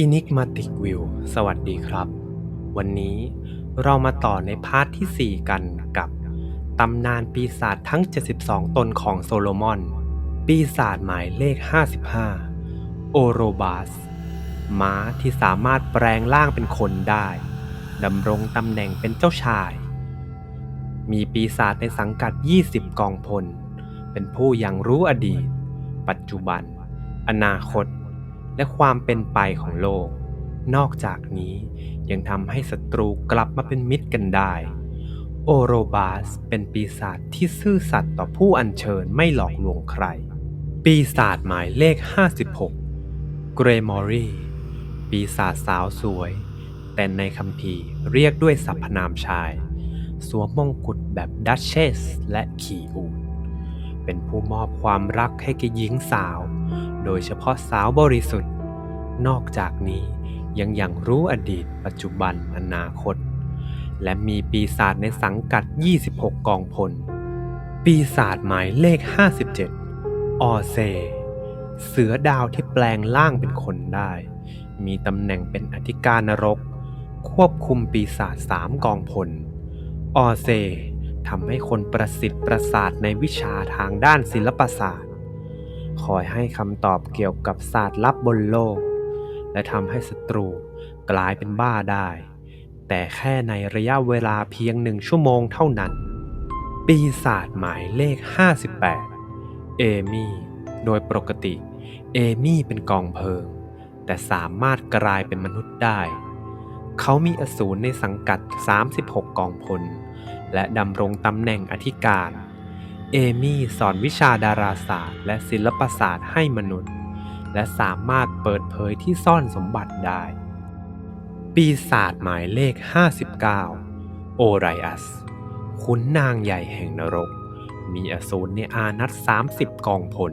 Enigmatic View สวัสดีครับ วันนี้เรามาต่อในพาร์ทที่ 4 กันกับตำนานปีศาจทั้ง 72 ตนของโซโลมอน ปีศาจหมายเลข 55 โอโรบาส ม้าที่สามารถแปลงร่างเป็นคนได้ดำรงตำแหน่งเป็นเจ้าชาย มีปีศาจในสังกัด 20 กองพล เป็นผู้ยังรู้อดีต ปัจจุบัน อนาคต และความเป็นไปของโลก นอกจากนี้ยังทำให้ศัตรูกลับมาเป็นมิตรกันได้ โอโรบาสเป็นปีศาจที่ซื่อสัตย์ต่อผู้อัญเชิญไม่หลอกลวงใคร ปีศาจหมายเลข 56 เกรมอรีปีศาจสาวสวย แต่ในคัมภีร์เรียกด้วยสรรพนามชาย สวมมงกุฎแบบดัชเชสและขี่อูฐเป็นผู้มอบความรักให้แก่หญิงสาว โดยเฉพาะสาวบริสุทธิ์ นอกจากนี้ยังอยังรู้อดีต ปัจจุบันอนาคต และมีปีศาจในสังกัด 26 กองพล ปีศาจหมายเลข 57 ออเซ เสือดาวที่แปลงร่างเป็นคนได้ มีตำแหน่งเป็นอธิการนรก ควบคุมปีศาจสามกองพล ออเซทำให้คนประสิทธิ์ประสาทในวิชาทางด้านศิลปศาสตร์ คอยให้คำตอบเกี่ยวกับศาสตร์ลับบนโลก และทำให้ศัตรูกลายเป็นบ้าได้ แต่แค่ในระยะเวลาเพียงหนึ่งชั่วโมงเท่านั้น ปีศาจหมายเลข 58 เอมี่ โดยปกติ เอมี่เป็นกองเพลิง แต่สามารถกลายเป็นมนุษย์ได้ เขามีอสูรในสังกัด 36 กองพล และดำรงตำแหน่งอธิการ เอมี่สอนวิชาดาราศาสตร์และศิลปศาสตร์ให้มนุษย์ และสามารถเปิดเผยที่ซ่อนสมบัติได้ ปีศาจหมายเลข 59 โอไรอัส ขุนนางใหญ่แห่งนรก มีอสูรในอานัต30 กองพล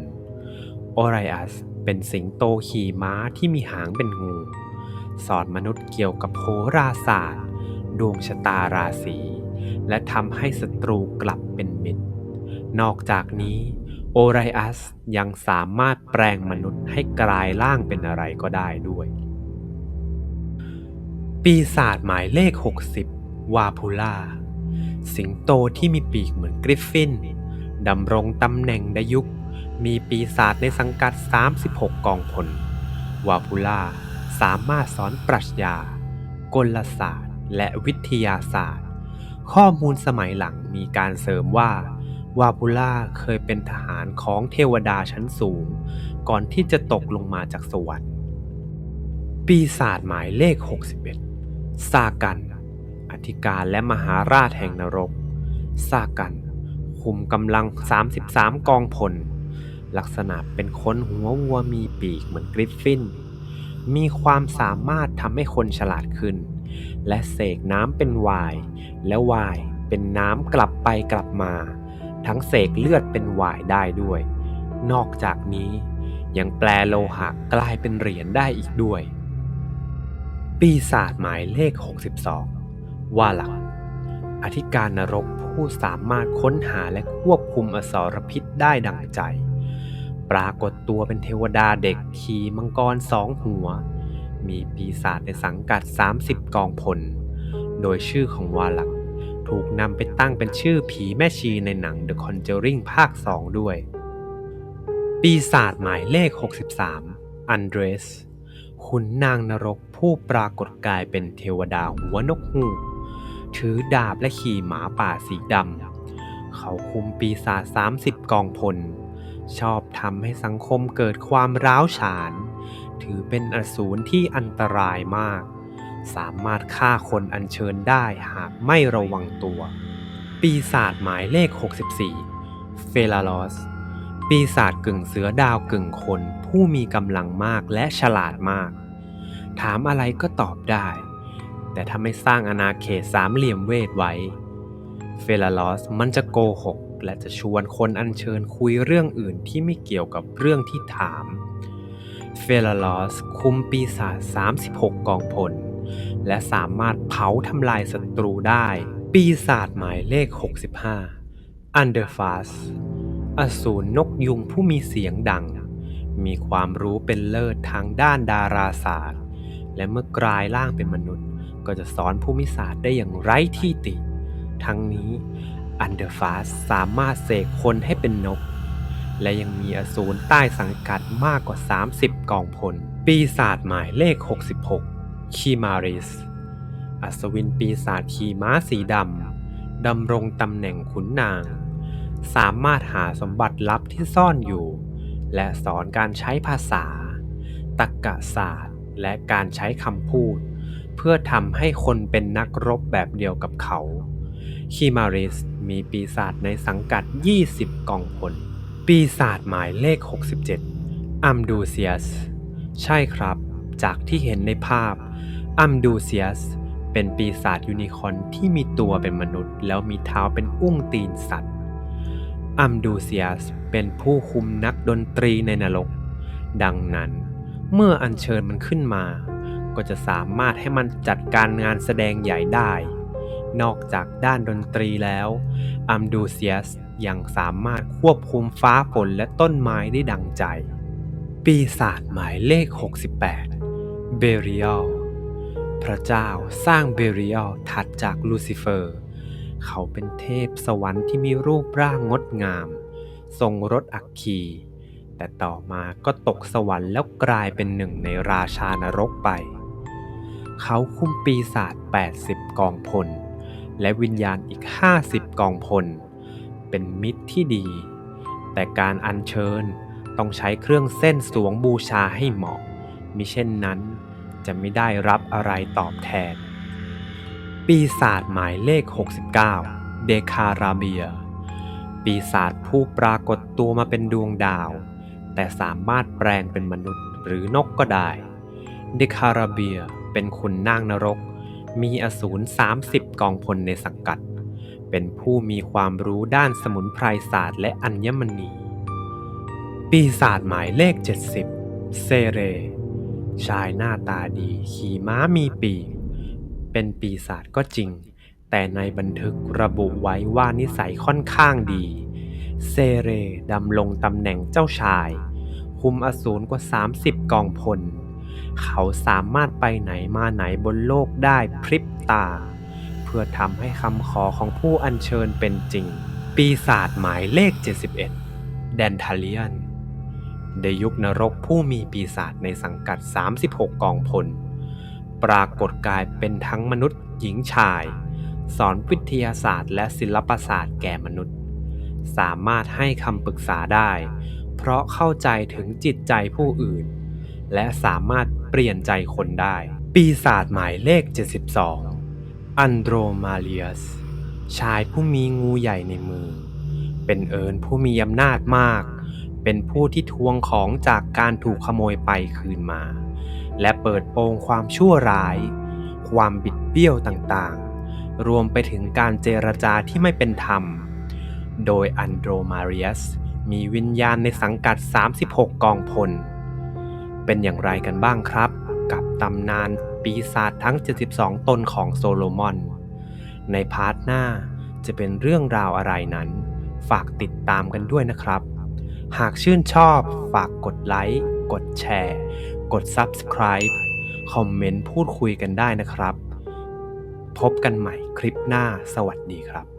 โอไรอัสเป็นสิงโตขี่ม้าที่มีหางเป็นงู สอนมนุษย์เกี่ยวกับโหราศาสตร์ ดวงชะตาราศีและทำให้ศัตรูกลับเป็น นอกจากนี้ โอไรอัสยังสามารถแปลงมนุษย์ให้กลายร่างเป็นอะไรก็ได้ด้วย ปีศาจหมายเลข 60 วาพูล่า สิงโตที่มีปีกเหมือนกริฟฟินดำรงตำแหน่งดยุค มีปีศาจในสังกัด 36 กองพล วาพูล่าสามารถสอนปรัชญา กลศาสตร์ และวิทยาศาสตร์ ข้อมูลสมัยหลังมีการเสริมว่า วาพูล่าเคยเป็นทหารของเทวดาชั้นสูง ก่อนที่จะตกลงมาจากสวรรค์ ปีศาจหมายเลข 61 ซากัน อธิการและมหาราชแห่งนรก ซากัน คุมกำลัง 33 กองพล ลักษณะเป็นคนหัววัวมีปีกเหมือนกริฟฟิน มีความสามารถทำให้คนฉลาดขึ้น และเสกน้ำเป็นไวน์และไวน์เป็นน้ำกลับไปกลับมา ทั้งเสกเลือดเป็นวน์ได้ด้วย นอกจากนี้ยังแปลโลหะกลายเป็นเหรียญได้อีกด้วย ปีศาจหมายเลข 62 ว่าหลัก อธิการนรกผู้สามารถค้นหาและควบคุมอสรพิษได้ดังใจ ปรากฏตัวเป็นเทวดาเด็กขี่มังกรสองหัว มีปีศาจในสังกัด 30 กองพล โดยชื่อของวาลัก ถูกนำไปตั้งเป็นชื่อผีแม่ชีในหนัง The Conjuring ภาค 2 ด้วย ปีศาจหมายเลข 63 อันเดรส ขุนนางนรกผู้ปรากฏกายเป็นเทวดาหัวนกฮูกถือดาบและขี่หมาป่าสีดำ เขาคุมปีศาจ30 กองพล ชอบทำให้สังคมเกิดความร้าวฉาน ถือเป็นอสูรที่อันตรายมาก สามารถฆ่าคนอัญเชิญได้หากไม่ระวังตัว ปีศาจหมายเลข 64 เฟลาลอส ปีศาจกึ่งเสือดาวกึ่งคน ผู้มีกำลังมากและฉลาดมาก ถามอะไรก็ตอบได้ แต่ถ้าไม่สร้างอาณาเขตสามเหลี่ยมเวทไว้ เฟลาลอสมันจะโกหก และจะชวนคนอัญเชิญคุยเรื่องอื่นที่ไม่เกี่ยวกับเรื่องที่ถาม เฟลาลอสคุมปีศาจ36 กองพล และสามารถเผาทำลายศัตรูได้ ปีศาจหมายเลข 65อันเดอร์ฟาสอสูรนกยุงผู้มีเสียงดัง มีความรู้เป็นเลิศทางด้านดาราศาสตร์ และเมื่อกลายร่างเป็นมนุษย์ ก็จะสอนภูมิศาสตร์ได้อย่างไร้ที่ติ ทั้งนี้อันเดอร์ฟาสสามารถเสกคนให้เป็นนก และยังมีอสูรใต้สังกัดมากกว่า 30 กองพล ปีศาจหมายเลข 66 คีมาริส อัศวินปีศาจขี่ม้าสีดำ ดำรงตำแหน่งขุนนาง สามารถหาสมบัติลับที่ซ่อนอยู่ และสอนการใช้ภาษา ตรรกะศาสตร์ และการใช้คำพูด เพื่อทำให้คนเป็นนักรบแบบเดียวกับเขาคีมาริสมีปีศาจในสังกัด 20 กองพล ปีศาจหมายเลข 67 อัมดูเซียส ใช่ครับ จากที่เห็นในภาพ อัมดูเซียส เป็นปีศาจยูนิคอนที่มีตัวเป็นมนุษย์ แล้วมีเท้าเป็นอุ้งตีนสัตว์ อัมดูเซียสเป็นผู้คุมนักดนตรีในนรก ดังนั้นเมื่ออัญเชิญมันขึ้นมา ก็จะสามารถให้มันจัดการงานแสดงใหญ่ได้ นอกจากด้านดนตรีแล้ว อัมดูเซียสยังสามารถควบคุมฟ้าฝนและต้นไม้ได้ดังใจ ปีศาจหมายเลข 68เบริอล พระเจ้าสร้างเบริอลถัดจากลูซิเฟอร์ เขาเป็นเทพสวรรค์ที่มีรูปร่างงดงาม ทรงรถอัคคีแต่ต่อมาก็ตกสวรรค์แล้วกลายเป็นหนึ่งในราชานรกไป เขาคุมปีศาจ80 กองพล และวิญญาณอีก 50 กองพล เป็นมิตรที่ดี แต่การอัญเชิญต้องใช้เครื่องเส้นสวงบูชาให้เหมาะมิเช่นนั้น จะไม่ได้รับอะไรตอบแทน ปีศาจหมายเลข 69 เดคาราเบีย ปีศาจผู้ปรากฏตัวมาเป็นดวงดาว แต่สามารถแปลงเป็นมนุษย์หรือนกก็ได้ เดคาราเบียเป็นขุนนางนรก มีอสูร 30 กองพลในสังกัด เป็นผู้มีความรู้ด้านสมุนไพรศาสตร์และอัญมณี ปีศาจหมายเลข 70 เซเร ชายหน้าตาดี ขี่ม้ามีปีก เป็นปีศาจก็จริง แต่ในบันทึกระบุไว้ว่านิสัยค่อนข้างดี เซเรดำลงตำแหน่งเจ้าชาย คุมอสูรกว่า 30 กองพล เขาสามารถไปไหนมาไหนบนโลกได้พริบตา เพื่อทำให้คำขอของผู้อัญเชิญเป็นจริง ปีศาจหมายเลข 71 แดนทาเลียน ในยุคนรกผู้มีปีศาจในสังกัด 36 กองพล ปรากฏกายเป็นทั้งมนุษย์หญิงชาย สอนวิทยาศาสตร์และศิลปศาสตร์แก่มนุษย์ สามารถให้คำปรึกษาได้ เพราะเข้าใจถึงจิตใจผู้อื่น และสามารถเปลี่ยนใจคนได้ ปีศาจหมายเลข 72 อันโดรมาเลียส ชายผู้มีงูใหญ่ในมือ เป็นเอิญผู้มีอำนาจมาก เป็นผู้ที่ทวงของจากการถูกขโมยไปคืนมา และเปิดโปงความชั่วร้าย ความบิดเบี้ยวต่างๆ รวมไปถึงการเจรจาที่ไม่เป็นธรรม โดยอันโดรมาเรียสมีวิญญาณในสังกัด 36 กองพล เป็นอย่างไรกันบ้างครับ กับตำนานปีศาจทั้ง 72 ตนของโซโลมอน ในพาร์ทหน้าจะเป็นเรื่องราวอะไรนั้น ฝากติดตามกันด้วยนะครับ หากชื่นชอบฝากกดไลค์ กดแชร์ กด Subscribe คอมเมนต์พูดคุยกันได้นะครับ พบกันใหม่คลิปหน้าสวัสดีครับ